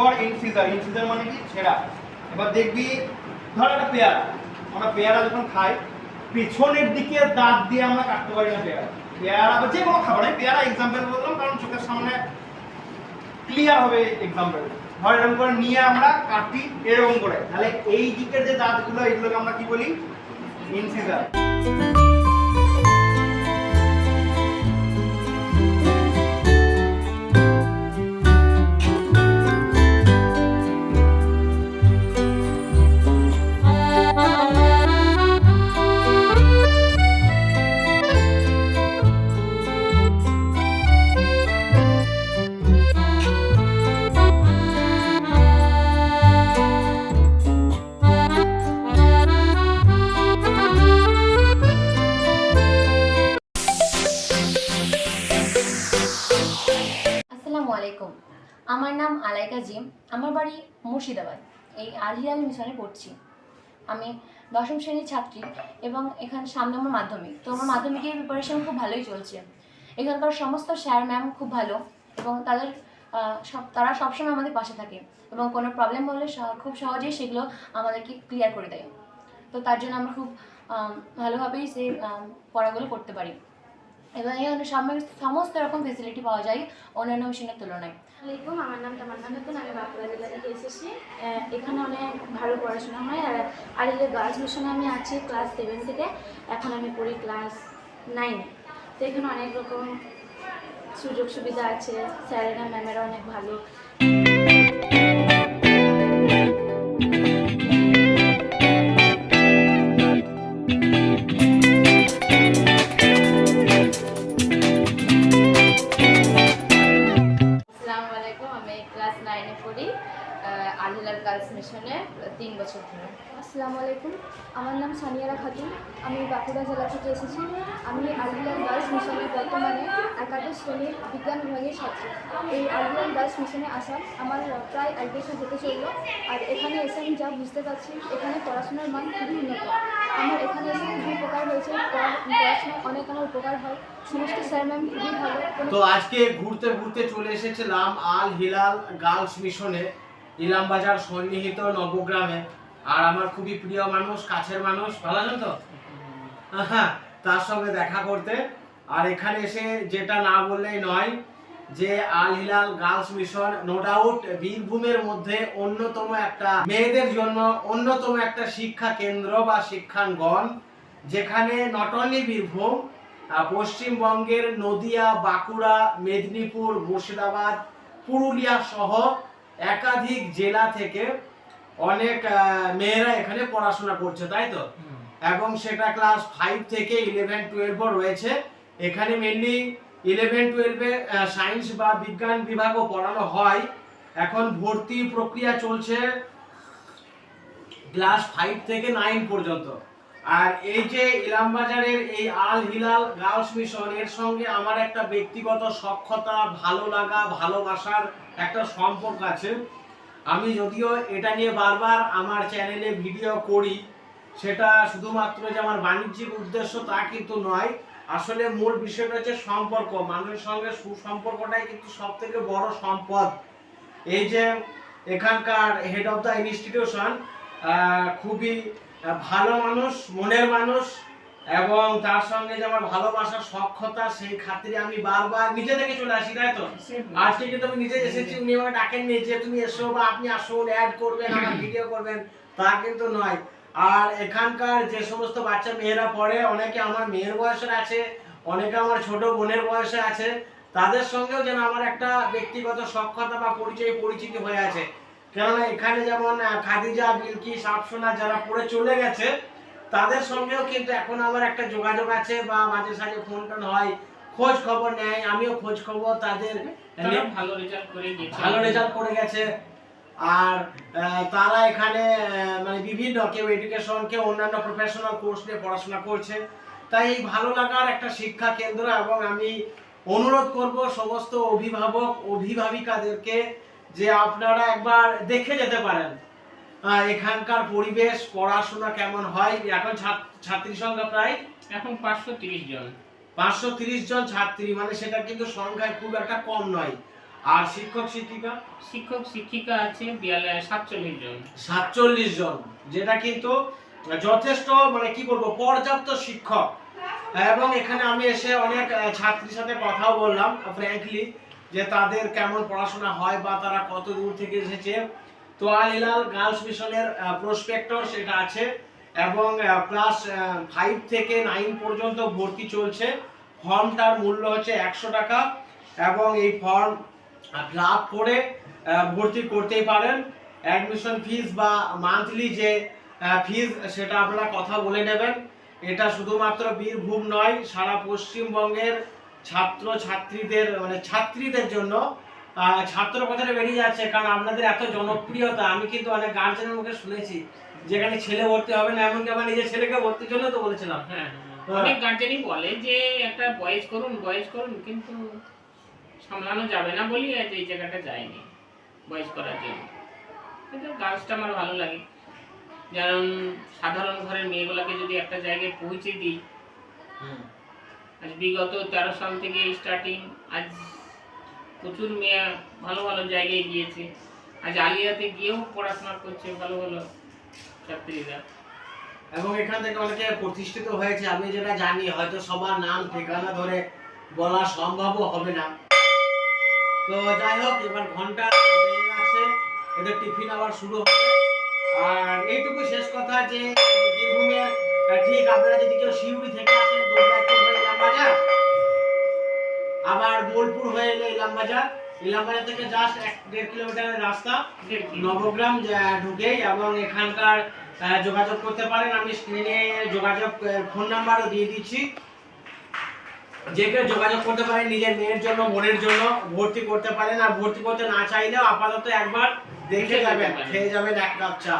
For incisor incisor মানে কি? ছেঁড়া। এবার দেখবি, ধর একটা পেয়ারা। আমরা পেয়ারা যখন খাই, পেছনের দিকে দাঁত দিয়ে আমরা কাটতে পারি না পেয়ারা। পেয়ারা বা যে কোনো খাবার, আমি পেয়ারা এক্সাম্পল বললাম, কারণ চোখের সামনে ক্লিয়ার হবে এক্সাম্পল ধর এরকম করে নিয়ে আমরা কাটি, এরকম করে। তাহলে এই দিকের যে দাঁতগুলো, এগুলোকে আমরা কি বলি? ইনসিজার আলাইকুম। আমার নাম আলাইকা জিম। আমার বাড়ি মুর্শিদাবাদ। এই আলহিরাল মিশনে পড়ছি। আমি দশম শ্রেণির ছাত্রী এবং এখানে সামনে আমার মাধ্যমিক। তো আমার মাধ্যমিকের প্রিপারেশন খুব ভালোই চলছে। এখানকার সমস্ত স্যার ম্যাম খুব ভালো এবং তাদের সব, তারা সবসময় আমাদের পাশে থাকে এবং কোনো প্রবলেম হলে খুব সহজেই সেগুলো আমাদেরকে ক্লিয়ার করে দেয়। তো তার জন্য আমরা খুব ভালোভাবেই সেই পড়াগুলো করতে পারি। এবং এখানে সামনে- সমস্ত রকম ফেসিলিটি পাওয়া যায় অন্যান্য মেশিনের তুলনায়। আসসালামাইকুম আমার নাম তামান্না খাতুন, আমি বাঁকুড়া জেলা থেকে এসেছি। এখানে অনেক ভালো পড়াশোনা হয়। আর আলিলে গার্লস মিশনে আমি আছি ক্লাস সেভেন থেকে। এখন আমি পড়ি ক্লাস নাইনে তো এখানে অনেক রকম সুযোগ সুবিধা আছে। স্যারেরা ম্যামেরা অনেক ভালো। তিন বছর ধরে। আসসালামু আলাইকুম আমার নাম সানিয়ারা খাতুন। আমি বাঁকুড়া জেলা থেকে এসেছি। আমি আলহিলাল গার্লস মিশনে বর্তমানে একাদশ শ্রেণির বিজ্ঞান বিভাগের ছাত্রী। এই আলহিলাল গার্লস মিশনে আসা আমার প্রায় এক বছর হতে চলল। আর এখানে এসে আমি যা বুঝতে পারছি এখানে পড়াশোনার মান খুবই উন্নত। আমার এখানে এসে খুবই উপকার হয়েছে। পড়া- পড়াশোনায় অনেক আমার উপকার হয়। সমস্ত স্যার ম্যাম খুবই ভালো। তো আজকে ঘুরতে ঘুরতে চলে এসেছিলাম আল হিলাল গার্লস মিশনে। ইলামবাজার সন্নিহিত নবগ্রামে। আর আমার খুবই প্রিয় মানুষ, কাছের মানুষ, ভালো আছেন তো? হ্যাঁ তার সঙ্গে দেখা করতে। আর এখানে এসে যেটা না বললেই নয়, যে Al Hilal girls mission no doubt বীরভূমের মধ্যে অন্যতম একটা মেয়েদের জন্য অন্যতম একটা শিক্ষা কেন্দ্র বা শিক্ষাঙ্গন, যেখানে নট অনলি বীরভূম পশ্চিমবঙ্গের নদিয়া, বাঁকুড়া, মেদিনীপুর, মুর্শিদাবাদ, পুরুলিয়া সহ একাধিক জেলা থেকে অনেক মেয়েরা এখানে পড়াশোনা করছে তাই তো? এবং সেটা ক্লাস ফাইভ থেকে ইলেভেন টুয়েলভও রয়েছে। এখানে মেনলি ইলেভেন টুয়েলভে সায়েন্স বা বিজ্ঞান বিভাগও পড়ানো হয়। এখন ভর্তি প্রক্রিয়া চলছে ক্লাস ফাইভ থেকে নাইন পর্যন্ত। আর এই যে ইলামবাজারের এই আল হিলাল গার্লস মিশন এর সঙ্গে আমার একটা ব্যক্তিগত সক্ষতা, ভালো লাগা, ভালোবাসার একটা সম্পর্ক আছে। আমি যদিও এটা নিয়ে বারবার আমার চ্যানেলে ভিডিও করি, সেটা শুধুমাত্র যে আমার বাণিজ্যিক উদ্দেশ্য তা কিন্তু নয়। আসলে মূল বিষয়টা হচ্ছে সম্পর্ক। মানুষের সঙ্গে সুসম্পর্কটাই কিন্তু সব থেকে বড় সম্পদ। এই যে এখানকার হেড অফ দ্য ইনস্টিটিউশন খুবই ভালো মানুষ মনের মানুষ এবং তার সঙ্গে যে আমার ভালোবাসার সক্ষতা সেই খাতিরে আমি বারবার নিজে থেকে চলে আসি তাই তো? আজকে কিন্তু আমি নিজে এসেছি উনি আমাকে ডাকেননি যে তুমি এসো বা আপনি আসুন অ্যাড করবেন আমার ভিডিও করবেন তা কিন্তু নয়। আর এখানকার যে সমস্ত বাচ্চা মেয়েরা পড়ে অনেকে আমার মেয়ের বয়সের আছে অনেকে আমার ছোট বোনের বয়সে আছে তাদের সঙ্গেও যেন আমার একটা ব্যক্তিগত সক্ষতা বা পরিচয় পরিচিতি হয়ে আছে। কেননা এখানে যেমন খাদিজা বিলকি সাপসোনা যারা পড়ে চলে গেছে তাদের সঙ্গেও কিন্তু এখন আমার একটা যোগাযোগ আছে বা মাঝে সাঝে ফোন টোন হয় খোঁজ খবর নেয় আমিও খোঁজ খবর তাদের ভালো রেজাল্ট করে গেছে। ভালো রেজাল্ট করে গেছে। আর তারা এখানে মানে বিভিন্ন কেউ এডুকেশন কেউ অন্যান্য প্রফেশনাল কোর্স নিয়ে পড়াশোনা করছে। তাই এই ভালো লাগার একটা শিক্ষা কেন্দ্র এবং আমি অনুরোধ করব সমস্ত অভিভাবক অভিভাবিকাদেরকে যে আপনারা একবার দেখে যেতে পারেন। এখানকার পরিবেশ পড়াশোনা কেমন হয়? এখন ছাত্র- ছাত্রী সংখ্যা প্রায় এখন পাঁচশো তিরিশ জন। পাঁচশো তিরিশ জন ছাত্রী মানে সেটা কিন্তু সংখ্যায় খুব একটা কম নয়। আর শিক্ষক শিক্ষিকা? শিক্ষক শিক্ষিকা আছে সাতচল্লিশ জন। সাতচল্লিশ জন যেটা কিন্তু যথেষ্ট মানে কি বলব পর্যাপ্ত শিক্ষক। এবং এখানে আমি এসে অনেক ছাত্রীর সাথে কথাও বললাম ফ্র্যাঙ্কলি যে তাদের কেমন পড়াশোনা হয় বা তারা কত দূর থেকে এসেছে। তো আল হিলাল গার্লস মিশনের প্রসপেক্টর সেটা আছে এবং ক্লাস ফাইভ থেকে নাইন পর্যন্ত ভর্তি চলছে। ফর্মটার মূল্য হচ্ছে একশো টাকা এবং এই ফর্ম ফিল করে ভর্তি করতেই পারেন। অ্যাডমিশন ফিস বা মান্থলি যে ফিস সেটা আপনারা কথা বলে নেবেন। এটা শুধুমাত্র বীরভূম নয়, সারা পশ্চিমবঙ্গের ছাত্র ছাত্রীদের মানে ছাত্রীদের জন্য ছাত্র কথাটা বেরিয়ে যাচ্ছে? কারণ আপনাদের এত জনপ্রিয়তা আমি কিন্তু অনেক গার্জেনের মুখে শুনেছি যেখানে ছেলে ভর্তি হবে না এমনকি আমার নিজের ছেলেকে ভর্তির জন্য তো বলেছিলাম। হ্যাঁ অনেক গার্জেনই বলে যে একটা বয়েস করুন বয়েস করুন কিন্তু সামলানো যাবে না বলি আজ এই জায়গাটা যায়নি বয়েস করার জন্য। কিন্তু গাছটা আমার ভালো লাগে। যেমন সাধারণ ঘরের মেয়েগুলোকে যদি একটা জায়গায় পৌঁছে দিই আজ বিগত তেরো সাল থেকে স্টার্টিং আজ প্রচুর মেয়ে ভালো ভালো জায়গায় গিয়েছে। আজ আলিয়াতে গিয়েও পড়াশোনা করছে ভালো ভালো ছাত্রীরা। এবং এখান থেকে অনেকে প্রতিষ্ঠিত হয়েছে, আমি যেটা জানি, হয়তো সবার নাম, ঠিকানা ধরে বলা সম্ভবও হবে না। তো যাই হোক, এবার ঘণ্টা যাচ্ছে, এদের টিফিন আবার শুরু হবে। আর এইটুকু শেষ কথা যে, বীরভূমে ঠিক আপনারা যদি কেউ শিউড়ি থেকে আসেন দুর্গাপুর বাজার? আবার বোলপুর হয়ে এলে ইলাম বাজার ইলাম বাজার থেকে জাস্ট এক দেড় কিলোমিটারের রাস্তা। নবগ্রাম ঢুকেই এবং এখানকার যোগাযোগ করতে পারেন। আমি স্ক্রিনে যোগাযোগ ফোন নাম্বারও দিয়ে দিচ্ছি। যে কেউ যোগাযোগ করতে পারেন নিজের মেয়ের জন্য বোনের জন্য ভর্তি করতে পারেন। আর ভর্তি করতে না চাইলেও আপাতত একবার দেখে যাবেন। খেয়ে যাবেন এক কাপ চা।